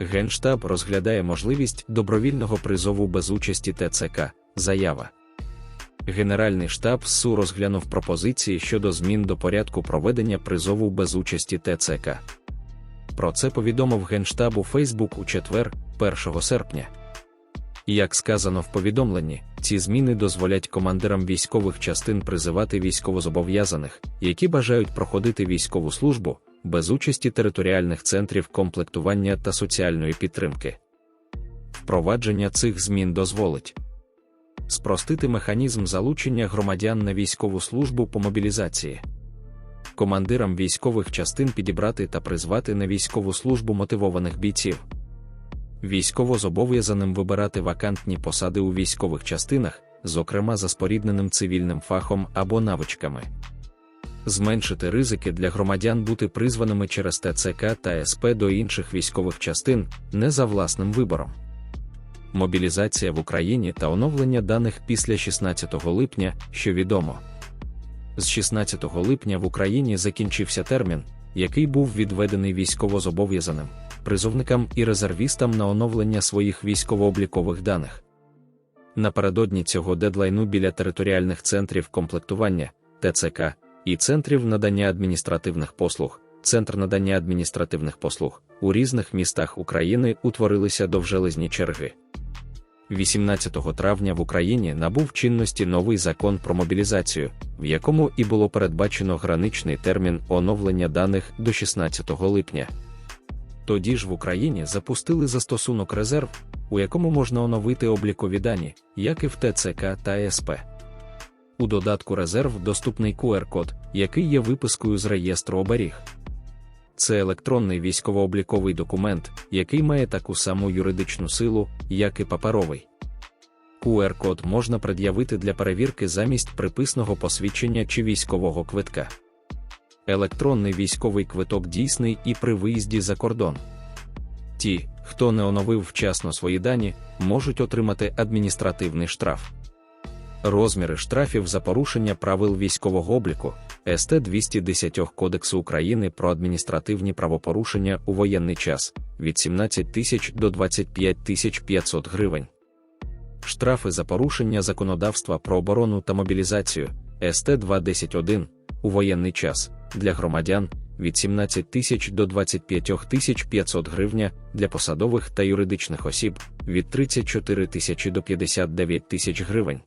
Генштаб розглядає можливість добровільного призову без участі ТЦК. Заява. Генеральний штаб СУ розглянув пропозиції щодо змін до порядку проведення призову без участі ТЦК. Про це повідомив Генштаб у Фейсбук у четвер, 1 серпня. Як сказано в повідомленні, ці зміни дозволять командирам військових частин призивати військовозобов'язаних, які бажають проходити військову службу, без участі територіальних центрів комплектування та соціальної підтримки. Впровадження цих змін дозволить спростити механізм залучення громадян на військову службу по мобілізації, командирам військових частин підібрати та призвати на військову службу мотивованих бійців, військовозобов'язаним вибирати вакантні посади у військових частинах, зокрема за спорідненим цивільним фахом або навичками. Зменшити ризики для громадян бути призваними через ТЦК та СП до інших військових частин не за власним вибором мобілізація в Україні та оновлення даних після 16 липня, що відомо. З 16 липня в Україні закінчився термін, який був відведений військовозобов'язаним, призовникам і резервістам на оновлення своїх військово-облікових даних. Напередодні цього дедлайну біля територіальних центрів комплектування ТЦК і центрів надання адміністративних послуг, Центр надання адміністративних послуг у різних містах України утворилися довжелезні черги. 18 травня в Україні набув чинності новий закон про мобілізацію, в якому і було передбачено граничний термін оновлення даних до 16 липня. Тоді ж в Україні запустили застосунок резерв, у якому можна оновити облікові дані, як і в ТЦК та СП. У додатку резерв доступний QR-код, який є випискою з реєстру оберіг. Це електронний військово-обліковий документ, який має таку саму юридичну силу, як і паперовий. QR-код можна пред'явити для перевірки замість приписного посвідчення чи військового квитка. Електронний військовий квиток дійсний і при виїзді за кордон. Ті, хто не оновив вчасно свої дані, можуть отримати адміністративний штраф. Розміри штрафів за порушення правил військового обліку СТ 210 Кодексу України про адміністративні правопорушення у воєнний час від 17 тисяч до 25 тисяч 500 гривень. Штрафи за порушення законодавства про оборону та мобілізацію СТ 210.1 у воєнний час для громадян від 17 тисяч до 25 тисяч 500 гривня для посадових та юридичних осіб від 34 тисячі до 59 тисяч гривень.